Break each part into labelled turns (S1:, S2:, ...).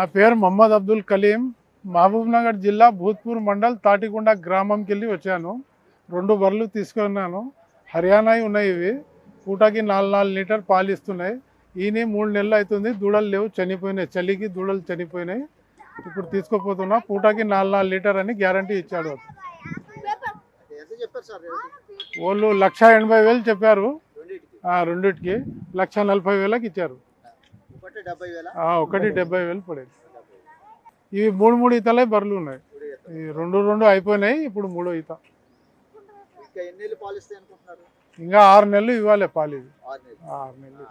S1: నా పేరు మొహమ్మద్ అబ్దుల్ కలీం. మహబూబ్నగర్ జిల్లా భూత్పూర్ మండల్ తాటికొండ గ్రామంకి వెళ్ళి వచ్చాను. రెండు బర్రెలు తీసుకున్నాను. హర్యానా ఉన్నాయి ఇవి. పూటకి నాలుగు నాలుగు లీటర్ పాలు ఇస్తున్నాయి. ఈయన మూడు నెలలు అవుతుంది. దూడలు లేవు చనిపోయినాయి. చలికి దూడలు చనిపోయినాయి. ఇప్పుడు తీసుకుపోతున్నా. పూటకి నాలుగు నాలుగు లీటర్ అని గ్యారంటీ ఇచ్చాడు. వాళ్ళు లక్ష ఎనభై వేలు చెప్పారు.
S2: రెండింటికి
S1: లక్ష నలభై వేలకు ఇచ్చారు.
S2: ఒకటి డెబ్బై వేల
S1: పడేది. ఇవి మూడు మూడు ఈతలే బర్రెలు ఉన్నాయి. ఈ రెండు రెండు అయిపోయినాయి ఇప్పుడు మూడో ఈత.
S2: ఇంకా
S1: ఆరు నెలలు ఇవ్వాలి పాలు ఇది
S2: ఆరు నెలలు.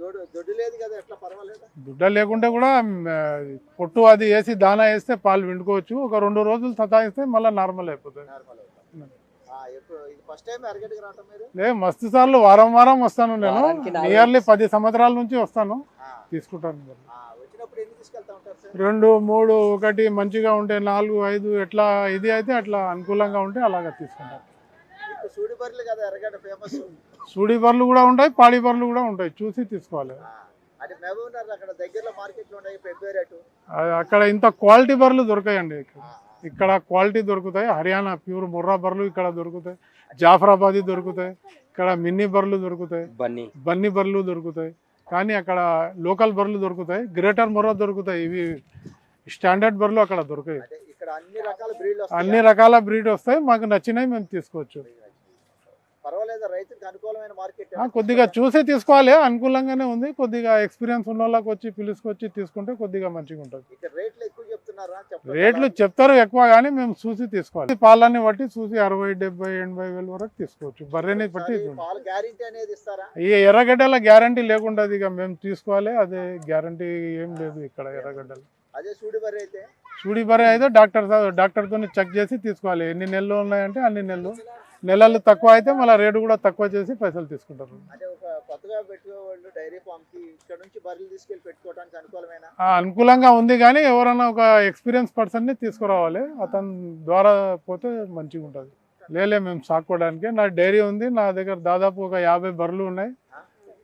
S2: దొడ్డు దొడ్డు లేదు కదా ఎట్లా పర్వాలేదా?
S1: దుడ్డ లేకుంటే కూడా పొట్టు అది వేసి దానా వేస్తే పాలు విండుకోవచ్చు. ఒక రెండు రోజులు సతాయిస్తే మళ్ళీ నార్మల్ అయిపోతుంది లే మస్తు సార్లు వారం వారం వస్తాను నేను. నియర్లీ పది సంవత్సరాల నుంచి వస్తాను. తీసుకుంటాను
S2: ఆ, వచ్చినప్పుడు ఎన్ని తీసుకెళ్తా ఉంటారు సార్?
S1: రెండు మూడు ఒకటి మంచిగా ఉంటే నాలుగు ఐదు ఎట్లా ఇది అయితే అట్లా అనుకూలంగా ఉంటే అలాగా తీసుకుంటాను.
S2: సూడి బర్రెలు
S1: కూడా ఉంటాయి పాడి బర్రెలు కూడా ఉంటాయి చూసి తీసుకోవాలి.
S2: అక్కడ
S1: ఇంత క్వాలిటీ బర్రెలు దొరకాయండి. ఇక్కడ ఇక్కడ క్వాలిటీ దొరుకుతాయి హర్యానా ప్యూర్ ముర్రా బర్రెలు ఇక్కడ దొరుకుతాయి జాఫరాబాదీ దొరుకుతాయి ఇక్కడ మిన్నీ బర్రెలు దొరుకుతాయి
S3: బన్నీ.
S1: బన్నీ బర్రెలు దొరుకుతాయి. కానీ అక్కడ లోకల్ బర్రెలు దొరుకుతాయి గ్రేటర్ ముర్రా దొరుకుతాయి. ఇవి స్టాండర్డ్ బర్రెలు అక్కడ
S2: ఇక్కడ అన్ని రకాల
S1: బ్రీడ్ వస్తాయి? మాకు నచ్చినవి మేము తీసుకోవచ్చు. కొద్దిగా చూసి తీసుకోవాలి. అనుకూలంగానే ఉంది. కొద్దిగా ఎక్స్పీరియన్స్ ఉన్న వాళ్ళకి వచ్చి పిలుచుకొచ్చి తీసుకుంటే కొద్దిగా మంచిగా ఉంటుంది
S2: రేట్లు
S1: చెప్తారు ఎక్కువ కానీ మేము చూసి తీసుకోవాలి. పాలని బట్టి చూసి అరవై డెబ్బై ఎనభై వేల వరకు తీసుకోవచ్చు. బర్రెని బట్టి ఈ ఎర్రగడ్డల గ్యారంటీ లేకుండా ఇక మేము తీసుకోవాలి. అదే గ్యారంటీ ఏం లేదు ఇక్కడ ఎర్రగడ్డలు.
S2: సూడి బర్రె అయితే.
S1: డాక్టర్ డాక్టర్తో చెక్ చేసి తీసుకోవాలి. ఎన్ని నెలలు ఉన్నాయంటే అన్ని నెలలు. నెలలు తక్కువ అయితే మళ్ళీ రేటు కూడా తక్కువ చేసి పైసలు తీసుకుంటారు.
S2: అంటే ఒక కొత్తగా పెట్టుకునే వాళ్ళు డైరీ ఫామ్కి ఇక్కడ నుంచి బర్రెలు తీసుకెళ్ళి పెట్టుకోవడానికి అనుకూలమైన?
S1: ఆ, అనుకూలంగా ఉంది కానీ ఎవరైనా ఒక ఎక్స్పీరియన్స్ పర్సన్ని తీసుకురావాలి. అతని ద్వారా పోతే మంచిగా ఉంటుంది. లేలే మేము సాక్కోవడానికి. నా డైరీ ఉంది. నా దగ్గర దాదాపు ఒక యాభై బర్రెలు ఉన్నాయి.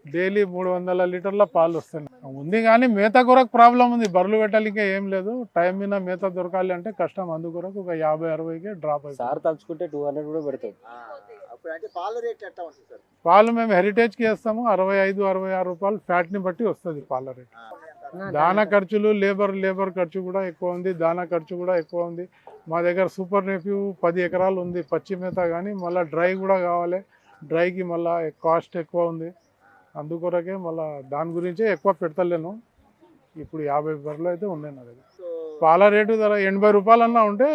S1: డైలీ మూడు వందల లీటర్ల పాలు వస్తాయి ఉంది కానీ మేత కొరకు ప్రాబ్లం ఉంది. బర్రెలు పెట్టాలికే ఏం లేదు. టైం మీద మేత దొరకాలి అంటే కష్టం. అందుకొరకు ఒక యాభై అరవైకి డ్రాప్ అవుతుంది
S3: సార్ తలుచుకుంటే టూ హండ్రెడ్ కూడా పెడతాడు.
S2: అంటే పాల రేట్ ఎట్లా ఉంటుంది సార్?
S1: పాలు మేము హెరిటేజ్కి వేస్తాము. అరవై ఐదు అరవై ఆరు రూపాయలు ఫ్యాట్ని బట్టి వస్తుంది పాల రేట్. దానా ఖర్చులు లేబర్ లేబర్ ఖర్చు కూడా ఎక్కువ ఉంది. దానా ఖర్చు కూడా ఎక్కువ ఉంది. మా దగ్గర సూపర్ నెఫ్యూ పది ఎకరాలు ఉంది. పచ్చి మేత కానీ మళ్ళీ డ్రై కూడా కావాలి. డ్రైకి మళ్ళీ కాస్ట్ ఎక్కువ ఉంది. అందుకొరకే మళ్ళీ దాని గురించే ఎక్కువ పెడతలేను. ఇప్పుడు యాభై బర్రెలు అయితే ఉన్నాయి నా దగ్గర. పాల రేటు ధర ఎనభై రూపాయలన్నా ఉంటే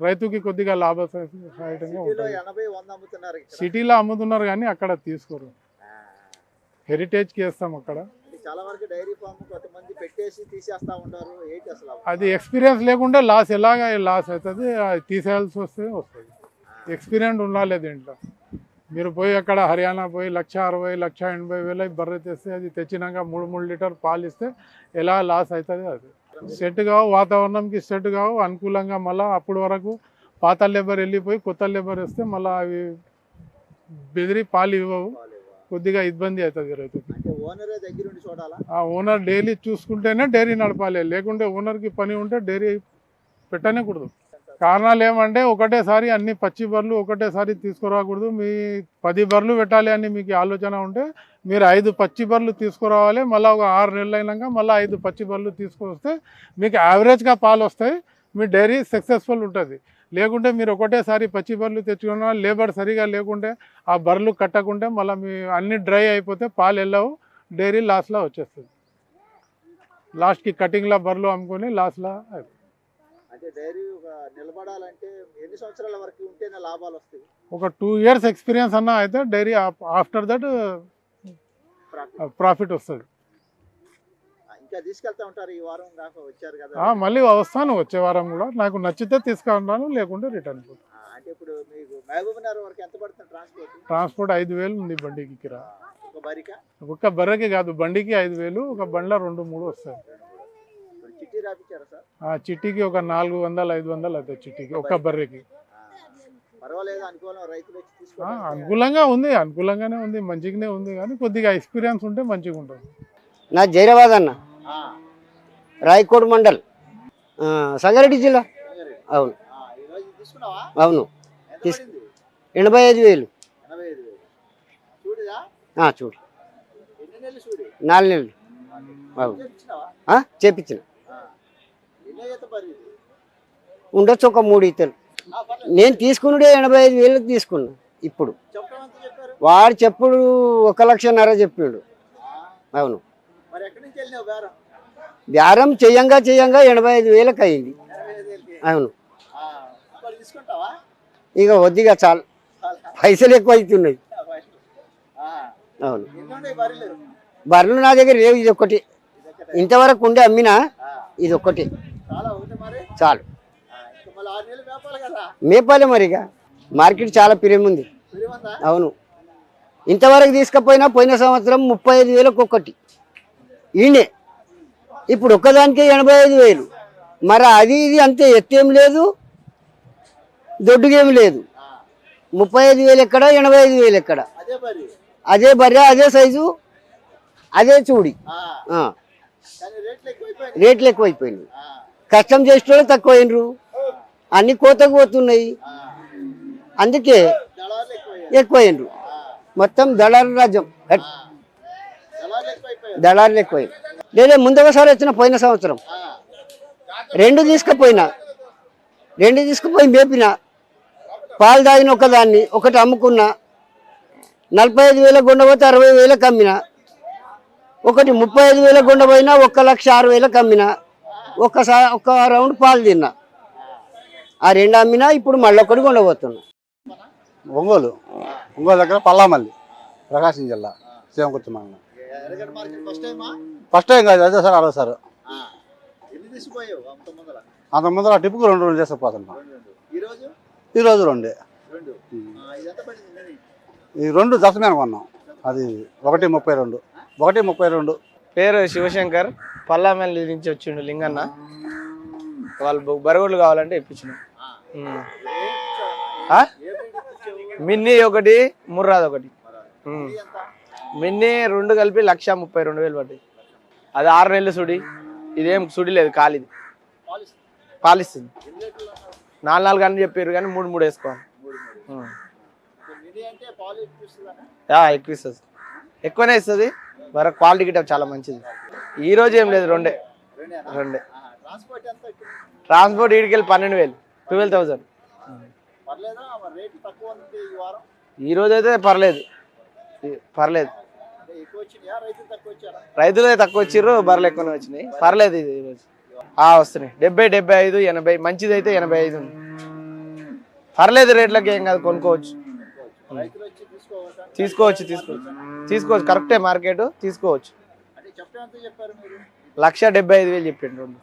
S1: రైతుకి కొద్దిగా లాభసాయకంగా
S2: సిటీలో
S1: ఉంటుంది. సిటీలో అమ్ముతున్నారు కానీ అక్కడ తీసుకోరు. హెరిటేజ్కి వేస్తాం అక్కడ.
S2: చాలా వరకు డైరీ ఫామ్ కొంతమంది పెట్టేసి తీసేస్తా ఉంటారు ఏంటి అసలు
S1: అది ఎక్స్పీరియన్స్ లేకుంటే లాస్ ఎలాగా లాస్ అవుతుంది అది తీసేయాల్సి వస్తే వస్తుంది. ఎక్స్పీరియన్స్ ఉండాలి దీంట్లో మీరు పోయి అక్కడ హర్యానా పోయి లక్ష అరవై లక్ష ఎనభై వేల బర్రె తెస్తే అది తెచ్చినాక మూడు మూడు లీటర్ పాలు ఇస్తే ఎలా లాస్ అవుతుంది అది. సెట్ కావు వాతావరణంకి సెట్ కావు అనుకూలంగా మళ్ళీ అప్పటి వరకు పాత లేబర్ వెళ్ళిపోయి కొత్త లేబర్ వస్తే మళ్ళీ అవి బెదిరి పాలు ఇవ్వవు. కొద్దిగా ఇబ్బంది అవుతుంది రైతుకి.
S2: ఓనర్
S1: డైలీ చూసుకుంటేనే డైరీ నడపాలి. లేకుంటే ఓనర్కి పని ఉంటే డైరీ పెట్టనే కూడదు. కారణాలు ఏమంటే ఒకటేసారి అన్ని పచ్చి బర్రెలు ఒకటేసారి తీసుకురాకూడదు. మీ పది బర్రెలు పెట్టాలి అని మీకు ఆలోచన ఉంటే మీరు ఐదు పచ్చి బర్రెలు తీసుకురావాలి. మళ్ళీ ఒక ఆరు నెలలు అయినాక మళ్ళీ ఐదు పచ్చి బర్రెలు తీసుకొస్తే మీకు యావరేజ్గా పాలు వస్తాయి. మీ డైరీ సక్సెస్ఫుల్ ఉంటుంది. లేకుంటే మీరు ఒకటేసారి పచ్చి బర్రెలు తెచ్చుకున్నా లేబర్ సరిగా లేకుంటే ఆ బర్రెలు కట్టకుంటే మళ్ళీ మీ అన్ని డ్రై అయిపోతే పాలు వెళ్ళవు డైరీ లాస్ట్లో వచ్చేస్తుంది. లాస్ట్కి కటింగ్లో బర్రెలు అమ్ముకొని లాస్ట్లో అయిపోతుంది.
S2: అంటే డైరీ ఒక నిలబడాలంటే ఎన్ని సంవత్సరాల వరకు ఉంటేనే లాభాలు వస్తాయి?
S1: ఒక టూ ఇయర్స్ ఎక్స్పీరియన్స్ అన్న అయితే డైరీ ఆఫ్టర్ దట్. ప్రాఫిట్ వస్తుంది.
S2: ఇంకా తీసుకెళ్తా ఉంటారు ఈ వారం దాకా వచ్చారు కదా?
S1: మళ్ళీ వస్తాను వచ్చే వారం కూడా. నాకు నచ్చితే తీసుకుంటాను లేకుంటే రిటర్న్
S2: అంటే ఇప్పుడు మీకు మహబూబ్ నగర్ వరకు ఎంత పడుతుంది ట్రాన్స్పోర్ట్?
S1: ట్రాన్స్పోర్ట్ ఐదు వేలు ఉంది బండికి కిరా
S2: ఒక బరిక?
S1: ఒక్క బర్రెకి కాదు బండికి ఐదు వేలు ఒక బండ్ల రెండు మూడు వస్తాయి
S2: ఇప్పుడు చిట్టి రాపించారా సార్
S1: ఆ చిట్టికి ఒక నాలుగు వందలు ఐదు వందలు అవుతాయి చిట్టికి ఒక్క బర్రెకి. అనుకూలంగా ఉంది అనుకూలంగానే ఉంది మంచిగానే ఉంది కానీ కొద్దిగా ఎక్స్పీరియన్స్ ఉంటే మంచిగా ఉంటుంది.
S4: నా జైరాబాద్ అన్న.
S2: ఆ,
S4: రాయకోట్ మండల్. సంగారెడ్డి జిల్లా? అవును. అవును. ఎనభై ఐదు వేలు. చూడు.
S2: ఎన్ని నెలలు చూడి?
S4: నాలుగు నెలలు. అవును. చేపించిన
S2: ఎన్నో ఈత బర్రె ఇది
S4: ఉండొచ్చు ఒక మూడు ఇతలు నేను తీసుకున్నాడే ఎనభై ఐదు వేలకు తీసుకున్నా ఇప్పుడు. వాడు చెప్పుడు ఒక లక్షన్నర చెప్పాడు అవును.
S2: బేరం
S4: చెయ్యంగా చెయ్యంగా ఎనభై ఐదు వేలకు అయింది. అవును. ఇక వద్దిగా చాలు. పైసలు ఎక్కువ అవుతున్నాయి. అవును.
S2: బర్రెలు
S4: నా దగ్గర లేవు ఇది ఒకటి ఇంతవరకు ఉండే అమ్మినా ఇది ఒకటి
S2: చాలా ఒకటి మరి. ఇంకా మేపాలి
S4: మేపాలి మార్కెట్ చాలా ప్రియం ఉంది. అవును. ఇంతవరకు తీసుకపోయినా పోయిన సంవత్సరం ముప్పై ఐదు వేలకు ఒక్కటి ఈయనే. ఇప్పుడు ఒక్కదానికే ఎనభై ఐదు వేలు. మరి అది ఇది అంతే. ఎత్తేం లేదు. దొడ్డుగేం లేదు. ముప్పై ఐదు వేలు ఎక్కడ ఎనభై ఐదు వేలు ఎక్కడ?
S2: అదే బర్రె
S4: అదే సైజు అదే చూడి.
S2: రేట్లు
S4: ఎక్కువైపోయినాయి.
S2: కష్టం
S4: కష్టం చేసేటోళ్ళు తక్కువైనరు అన్ని కోతకు పోతున్నాయి. అందుకే
S2: దళారులు
S4: ఎక్కువైనరు మొత్తం దళారు రాజ్యం.
S2: దళారులు
S4: ఎక్కువైంది లేదా ముందొకసారి వచ్చిన పోయిన సంవత్సరం. రెండు తీసుకుపోయినా. రెండు తీసుకుపోయి మేపిన. పాలు తాగిన ఒకదాన్ని ఒకటి అమ్ముకున్నా. నలభై ఐదు వేల గుండ పోతే అరవై వేలకు అమ్మిన. ఒకటి ముప్పై ఐదు వేల గుండ పోయినా ఒక్క లక్ష ఆరు వేలకు అమ్మినా. ఒక్కసారి ఒక్క రౌండ్ పాలు తిన్నా. ఆ రెండు అమ్మినా ఇప్పుడు మళ్ళీ ఒకటి కొండబోతున్నా
S5: ఒంగోలు. ఒంగోలు దగ్గర పల్లామల్లి ప్రకాశం జిల్లా శివకుర్తి మండలం.
S2: ఫస్ట్ టైమా
S5: ఫస్ట్ టైం కాదు అదే సార్ అదే సార్.
S2: అంత ముందర
S5: టిప్పుకు రెండు రెండు చేసుకుపోతున్నాం
S2: రెండు రెండు ఈ రోజు
S5: ఈ రోజు రెండే.
S2: రెండు ఆ, ఇది ఎంత పడింది నెని?
S5: ఈ రెండు దశ మీద కొన్నాం. అది ఒకటి ముప్పై రెండు. ఒకటి ముప్పై రెండు.
S6: పేరు శివశంకర్. పల్లామెల్లి నుంచి వచ్చిండు లింగన్న. వాళ్ళు బరగోడ్లు కావాలంటే ఇప్పించిన? మిన్నీ ఒకటి ముర్రాది ఒకటి. మిన్నీ రెండు కలిపి లక్ష ముప్పై రెండు వేలు పడ్డాయి. అది ఆరు నెలలు సుడి. ఇదేం సుడి లేదు
S2: పాలిస్
S6: పాలిస్తుంది. నాలుగు నాలుగు అని చెప్పారు కానీ మూడు మూడు వేసుకోవాలి. ఎక్కువ ఇస్తుంది. ఎక్కువనే ఇస్తుంది. మరి క్వాలిటీ గిట్ట చాలా మంచిది. ఈ రోజు ఏం లేదు రెండే. రెండే.
S2: ట్రాన్స్పోర్ట్
S6: ఈడికి వెళ్ళి పన్నెండు వేలు ట్వెల్వ్ థౌసండ్
S2: ఈ
S6: రోజు అయితే పర్లేదు. పర్లేదు.
S2: రైతులు తక్కువ వచ్చారా
S6: వచ్చిర్రు బర్రెలు ఎక్కువనే వచ్చినాయి. పర్లేదు ఇది ఈరోజు ఆ వస్తున్నాయి. డెబ్బై డెబ్బై ఐదు ఎనభై. మంచిది అయితే ఎనభై ఐదు ఉంది. పర్లేదు రేట్లకి ఏం కాదు కొనుక్కోవచ్చు.
S2: తీసుకోవచ్చు
S6: తీసుకోవచ్చు. తీసుకోవచ్చు. కరెక్టే మార్కెట్ తీసుకోవచ్చు. లక్ష డెబ్బై ఐదు వేలు చెప్పిండు రెండు.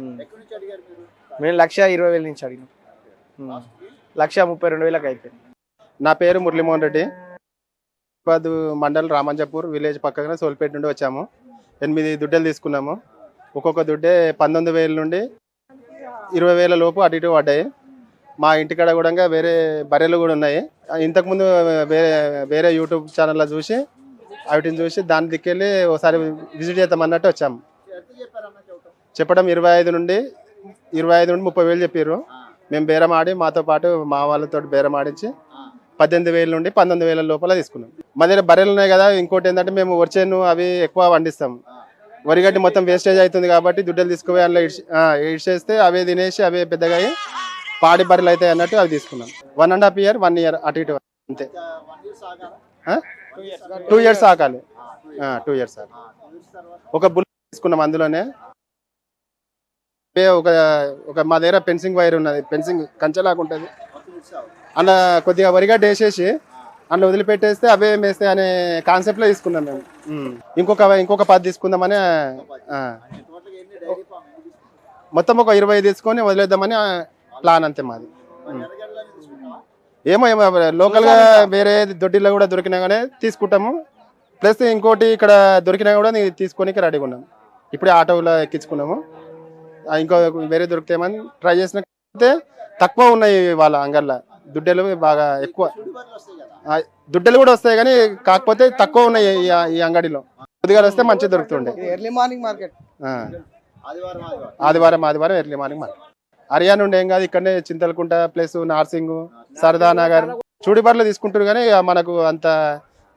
S6: ఉమ్.
S2: ఎక్కడి నుంచి అడిగారు మీరు?
S6: మేము లక్ష ఇరవై వేల నుంచి అడిగినాం. లక్ష ముప్పై రెండు వేలకు అయిపోయింది.
S7: నా పేరు మురళీమోహన్ రెడ్డి. హైదరాబాద్ మండల్ రామంజపూర్ విలేజ్ పక్కన సోల్పేట నుండి వచ్చాము. ఎనిమిది దుడ్డలు తీసుకున్నాము. ఒక్కొక్క దుడ్డే పంతొమ్మిది వేల నుండి ఇరవై వేల లోపు అటు ఇటు పడ్డాయి. మా ఇంటికాడ కూడా వేరే బర్రెలు కూడా ఉన్నాయి. ఇంతకుముందు వేరే వేరే యూట్యూబ్ ఛానల్లో చూసి వాటిని చూసి దాని దిక్కెళ్ళి ఒకసారి విజిట్ చేద్దాం అన్నట్టు వచ్చాము
S2: చెప్పడం
S7: ఇరవై ఐదు నుండి ఇరవై ఐదు నుండి ముప్పై వేలు చెప్పారు మేము బేరం ఆడి మాతో పాటు మా వాళ్ళతో బేరం ఆడించి పద్దెనిమిది వేల నుండి పంతొమ్మిది వేల లోపల తీసుకున్నాం. మా దగ్గర బర్రెలు ఉన్నాయి కదా ఇంకోటి ఏంటంటే మేము వరిచేను అవి ఎక్కువ పండిస్తాం. వరిగడ్డి మొత్తం వేస్టేజ్ అవుతుంది కాబట్టి దుడ్డలు తీసుకుపోయి అందులో ఇడ్చేస్తే అవే తినేసి అవే పెద్దగా పాడి బర్రెలు అవుతాయి అన్నట్టు అవి తీసుకున్నాం. One and half year one year అటు ఇటు. అంతే. టూ ఇయర్స్ ఆకాలి. టూ ఇయర్స్ ఆకాలి.
S2: తర్వాత
S7: ఒక బుల్ తీసుకున్నాం అందులోనే. అవే ఒక ఒక మా దగ్గర పెన్సింగ్ వైర్ ఉన్నది. పెన్సింగ్ కంచెలాగా ఉంటుంది. అందులో కొద్దిగా వరిగడ్డ వేసేసి అందులో వదిలిపెట్టేస్తే అవే మేస్తే అనే కాన్సెప్ట్లో తీసుకున్నాం మేము. ఇంకొక ఇంకొక పది తీసుకుందామని మొత్తం ఒక ఇరవై తీసుకొని వదిలేద్దామని ప్లాన్ అంతే మాది. ఏమో ఏమో లోకల్గా వేరే దొడ్డిలో కూడా దొరికినా కానీ తీసుకుంటాము. ప్లస్ ఇంకోటి ఇక్కడ దొరికినా కూడా నీ తీసుకోనికి రెడీగా ఉన్నాం ఇప్పుడే ఆటోలో ఎక్కించుకున్నాము. ఇంకో వేరే దొరికితేమని ట్రై చేసిన తక్కువ ఉన్నాయి వాళ్ళ అంగర్లో. దుడ్డలు బాగా ఎక్కువ. దుడ్డలు కూడా వస్తాయి కానీ కాకపోతే తక్కువ ఉన్నాయి ఈ- అంగడిలో. కొద్దిగా వస్తే మంచిగా దొరుకుతుండే.
S6: Early morning market.
S2: ఆదివారం ఆదివారం
S7: ఎర్లీ మార్నింగ్ మన అరియా నుండి ఏం కాదు ఇక్కడనే చింతలకుంట ప్లస్ నార్సింగ్ సరదా నగర్ చూడి తీసుకుంటారు కానీ ఇక మనకు అంత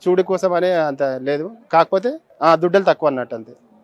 S7: చూడి కోసం అనే అంత లేదు. కాకపోతే ఆ దుడ్డలు తక్కువ అన్నట్టు అంతే.